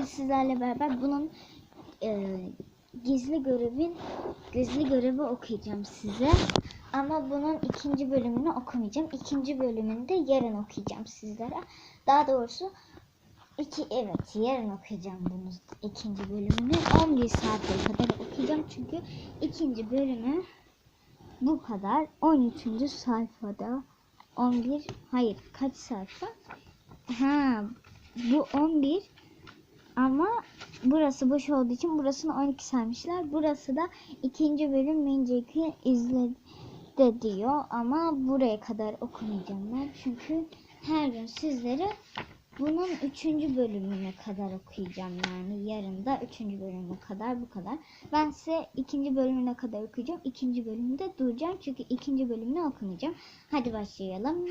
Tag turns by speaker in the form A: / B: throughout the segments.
A: bugün sizlerle beraber bunun e, gizli görevin gizli görevi okuyacağım size. Ama bunun ikinci bölümünü okumayacağım. İkinci bölümünü de yarın okuyacağım sizlere. Daha doğrusu iki evet yarın okuyacağım bunun ikinci bölümünü. 11 saate kadar okuyacağım çünkü ikinci bölümü bu kadar. 13. sayfada 11 hayır kaç sayfa? Ha bu 11 ama burası boş olduğu için burasını 12 saymışlar. Burası da ikinci bölüm Mincek'i izle de diyor ama buraya kadar okumayacağım ben. Çünkü her gün sizlere bunun üçüncü bölümüne kadar okuyacağım yani yarın da üçüncü bölümüne kadar bu kadar. Ben size ikinci bölümüne kadar okuyacağım. İkinci bölümde duracağım çünkü ikinci bölümünü okumayacağım. Hadi başlayalım.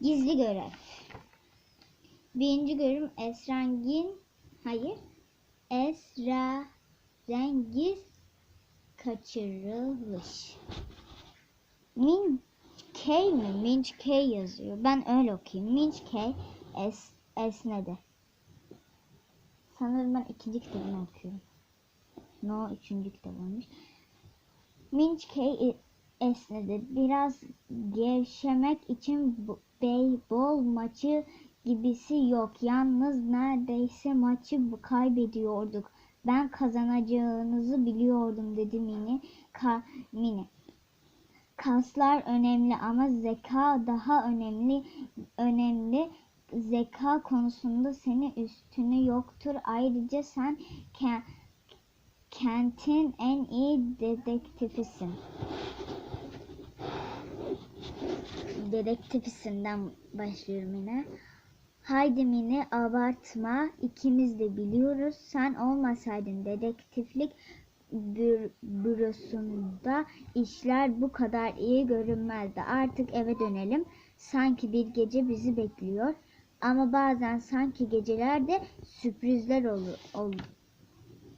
A: Gizli görev. Birinci görüm esrengin hayır Esra Rengiz kaçırılış. Min K mi? Minch K yazıyor. Ben öyle okuyayım. Minch K es, esnedi. Sanırım ben ikinci kitabını okuyorum. No üçüncü kitap olmuş. Minch K esnedi. Biraz gevşemek için beyzbol maçı gibisi yok. Yalnız neredeyse maçı kaybediyorduk. Ben kazanacağınızı biliyordum dedi Mini. Ka Mini. Kaslar önemli ama zeka daha önemli. Önemli zeka konusunda senin üstünü yoktur. Ayrıca sen ke- kentin en iyi dedektifisin. Dedektifisinden başlıyorum yine. Haydi Mini abartma. İkimiz de biliyoruz. Sen olmasaydın dedektiflik bür- bürosunda işler bu kadar iyi görünmezdi. Artık eve dönelim. Sanki bir gece bizi bekliyor. Ama bazen sanki gecelerde sürprizler olu, ol,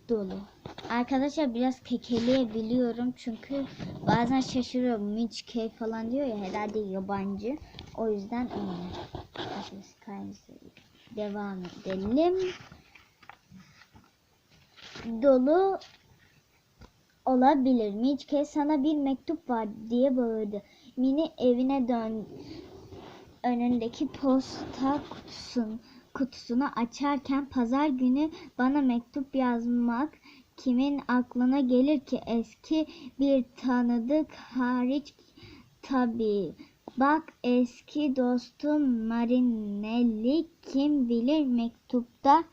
A: dolu. Arkadaşlar biraz kekeleyebiliyorum çünkü bazen şaşırıyorum. Mitch K falan diyor ya herhalde yabancı. O yüzden öyle. Arkadaşlar kaynısı. Devam edelim. Dolu olabilir. Mitch K sana bir mektup var diye bağırdı. Mini evine dön önündeki posta kutusun, kutusunu açarken pazar günü bana mektup yazmak kimin aklına gelir ki eski bir tanıdık hariç tabii. Bak eski dostum Marinelli kim bilir mektupta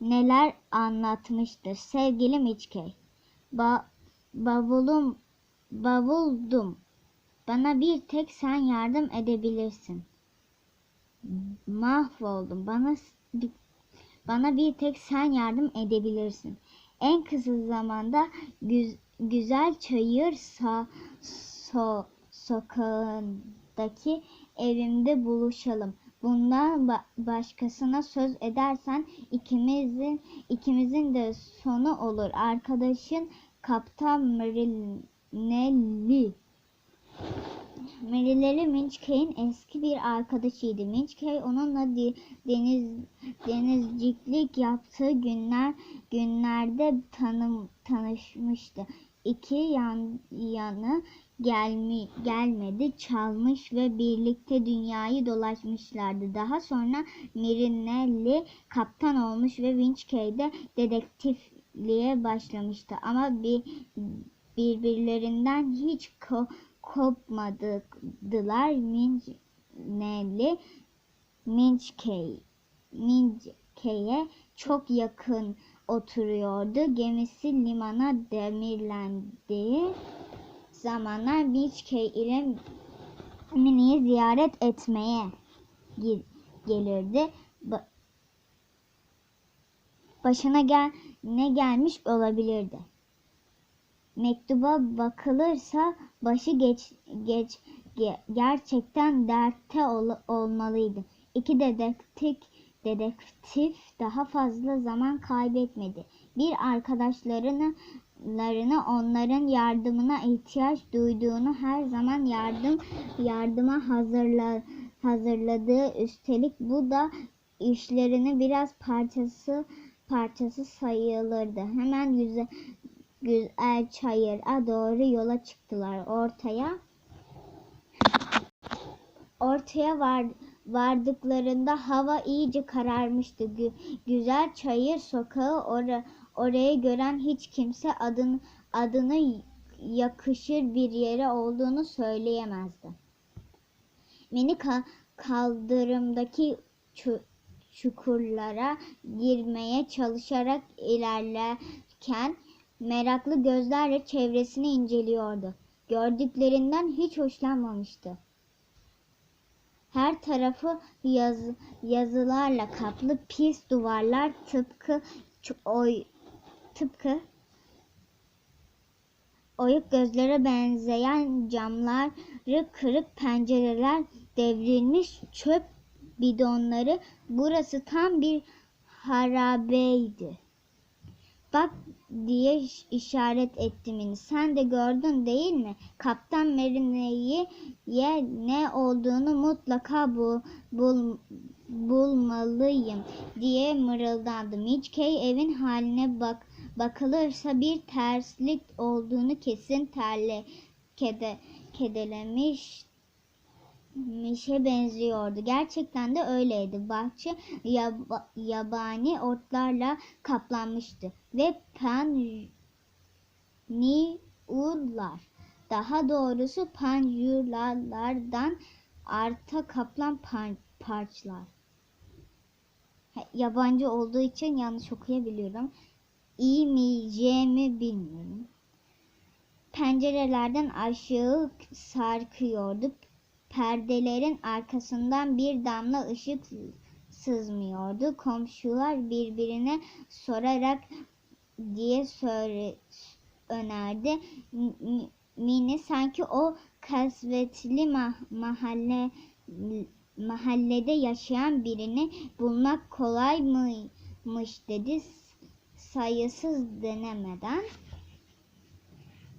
A: neler anlatmıştır. Sevgilim İçkey. Ba bavulum bavuldum. Bana bir tek sen yardım edebilirsin. Mahvoldum. Bana bana bir tek sen yardım edebilirsin. En kısa zamanda güz, güzel çayır sa, so, sokağındaki evimde buluşalım. Bundan ba- başkasına söz edersen ikimizin ikimizin de sonu olur. Arkadaşın Kaptan Marinelli. Marinelli Minch eski bir arkadaşıydı. Minch onunla di- deniz denizciklik yaptığı günler günlerde tanım tanışmıştı. İki yan yanı gelmi, gelmedi, çalmış ve birlikte dünyayı dolaşmışlardı. Daha sonra Marinelli kaptan olmuş ve Winch Kay'de dedektifliğe başlamıştı. Ama bir birbirlerinden hiç ko- kopmadılar. Minelli Minchkey Minchkey'e çok yakın oturuyordu. Gemisi limana demirlendiği zamanlar Minchkey ile Mini'yi ziyaret etmeye gelirdi. Ba- başına gel ne gelmiş olabilirdi. Mektuba bakılırsa başı geç, geç ge- gerçekten dertte ol- olmalıydı. İki dedektif dedektif daha fazla zaman kaybetmedi. Bir arkadaşlarını larını onların yardımına ihtiyaç duyduğunu her zaman yardım yardıma hazırla, hazırladığı üstelik bu da işlerini biraz parçası parçası sayılırdı. Hemen güzel, güzel çayıra doğru yola çıktılar. Ortaya ortaya var, vardıklarında hava iyice kararmıştı. Gü- güzel çayır sokağı ora, orayı gören hiç kimse adını, adını yakışır bir yere olduğunu söyleyemezdi. Mini ka- kaldırımdaki çu- çukurlara girmeye çalışarak ilerlerken meraklı gözlerle çevresini inceliyordu. Gördüklerinden hiç hoşlanmamıştı. Her tarafı yazı, yazılarla kaplı pis duvarlar tıpkı oy, tıpkı oyuk gözlere benzeyen camları kırık pencereler devrilmiş çöp bidonları burası tam bir harabeydi. Bak diye iş- işaret etti Mini. Sen de gördün değil mi? Kaptan Marine'yi ye ne olduğunu mutlaka bul, bul, bulmalıyım diye mırıldandı. Mitchkey evin haline bak bakılırsa bir terslik olduğunu kesin terle kede, kedelemiş mişe benziyordu. Gerçekten de öyleydi. Bahçe yaba- yabani otlarla kaplanmıştı ve panyurlar daha doğrusu panyurlardan arta kaplan parçlar. Ha, Yabancı olduğu için yanlış okuyabiliyorum. İyi mi, C mi bilmiyorum. Pencerelerden aşağı sarkıyordu. Perdelerin arkasından bir damla ışık sızmıyordu. Komşular birbirine sorarak diye söyle, önerdi. Mini sanki o kasvetli ma- mahalle mahallede yaşayan birini bulmak kolay mıymış dedi sayısız denemeden.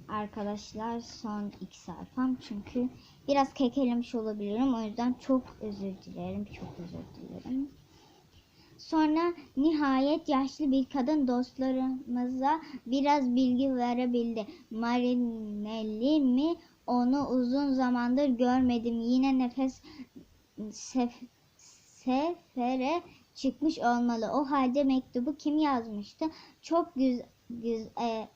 A: Arkadaşlar son iki sayfam çünkü biraz kekelemiş olabilirim. O yüzden çok özür dilerim. Çok özür dilerim. Sonra nihayet yaşlı bir kadın dostlarımıza biraz bilgi verebildi. Marinelli mi? Onu uzun zamandır görmedim. Yine nefes sef- sefere çıkmış olmalı. O halde mektubu kim yazmıştı? Çok güz, güz, e,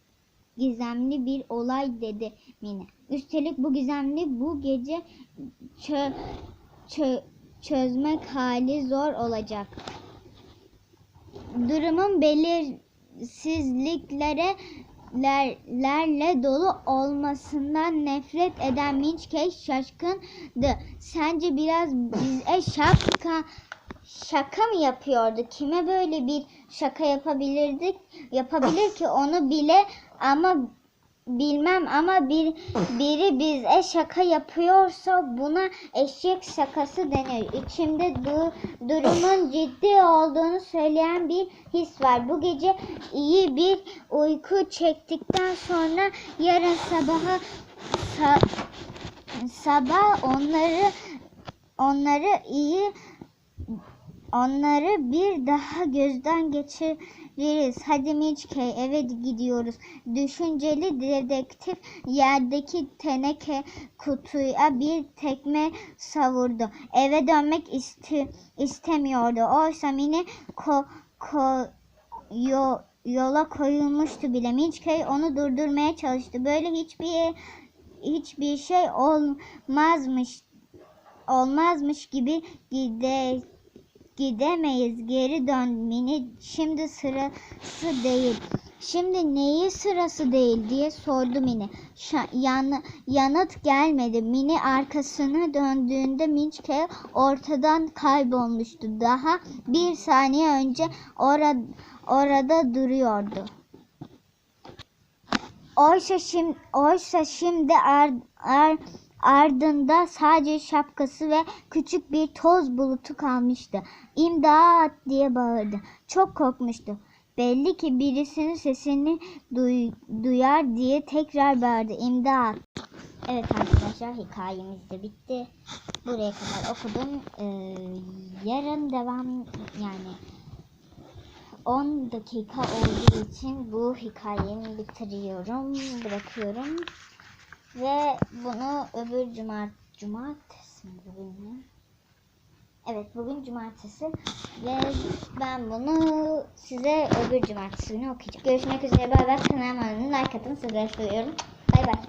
A: gizemli bir olay dedi Mine. Üstelik bu gizemli bu gece çö, çö, çözmek hali zor olacak. Durumun belirsizliklere ler- lerle dolu olmasından nefret eden Minchkey şaşkındı. Sence biraz bize şaka şaka mı yapıyordu? Kime böyle bir şaka yapabilirdik? Yapabilir ki onu bile ama bilmem ama bir biri bize şaka yapıyorsa buna eşek şakası denir. İçimde du, durumun ciddi olduğunu söyleyen bir his var. Bu gece iyi bir uyku çektikten sonra yarın sabaha sa- sabah onları onları iyi Onları bir daha gözden geçiririz. Hadi Mitchkey eve gidiyoruz. Düşünceli dedektif yerdeki teneke kutuya bir tekme savurdu. Eve dönmek isti- istemiyordu. Oysa Mini ko, ko, yo, yola koyulmuştu bile. Mitchkey onu durdurmaya çalıştı. Böyle hiçbir hiçbir şey olmazmış olmazmış gibi gide gidemeyiz. Geri dön Mini. Şimdi sırası değil. Şimdi neyi sırası değil diye sordu Mini. Şa- yan- yanıt gelmedi. Mini arkasını döndüğünde Minchke ortadan kaybolmuştu. Daha bir saniye önce orada, orada duruyordu. Oysa şimdi, oysa şimdi ar, ar, ardında sadece şapkası ve küçük bir toz bulutu kalmıştı. İmdat diye bağırdı. Çok korkmuştu. Belli ki birisinin sesini duy- duyar diye tekrar bağırdı. İmdat. Evet arkadaşlar hikayemiz de bitti. Buraya kadar okudum. Ee, yarın devam yani 10 dakika olduğu için bu hikayemi bitiriyorum, bırakıyorum. Ve bunu öbür cumart cumartesi mi bugün ya? Evet bugün cumartesi ve ben bunu size öbür cumartesi günü okuyacağım. Görüşmek üzere bay bay. Kanalıma like atın sizleri seviyorum. Bay bay.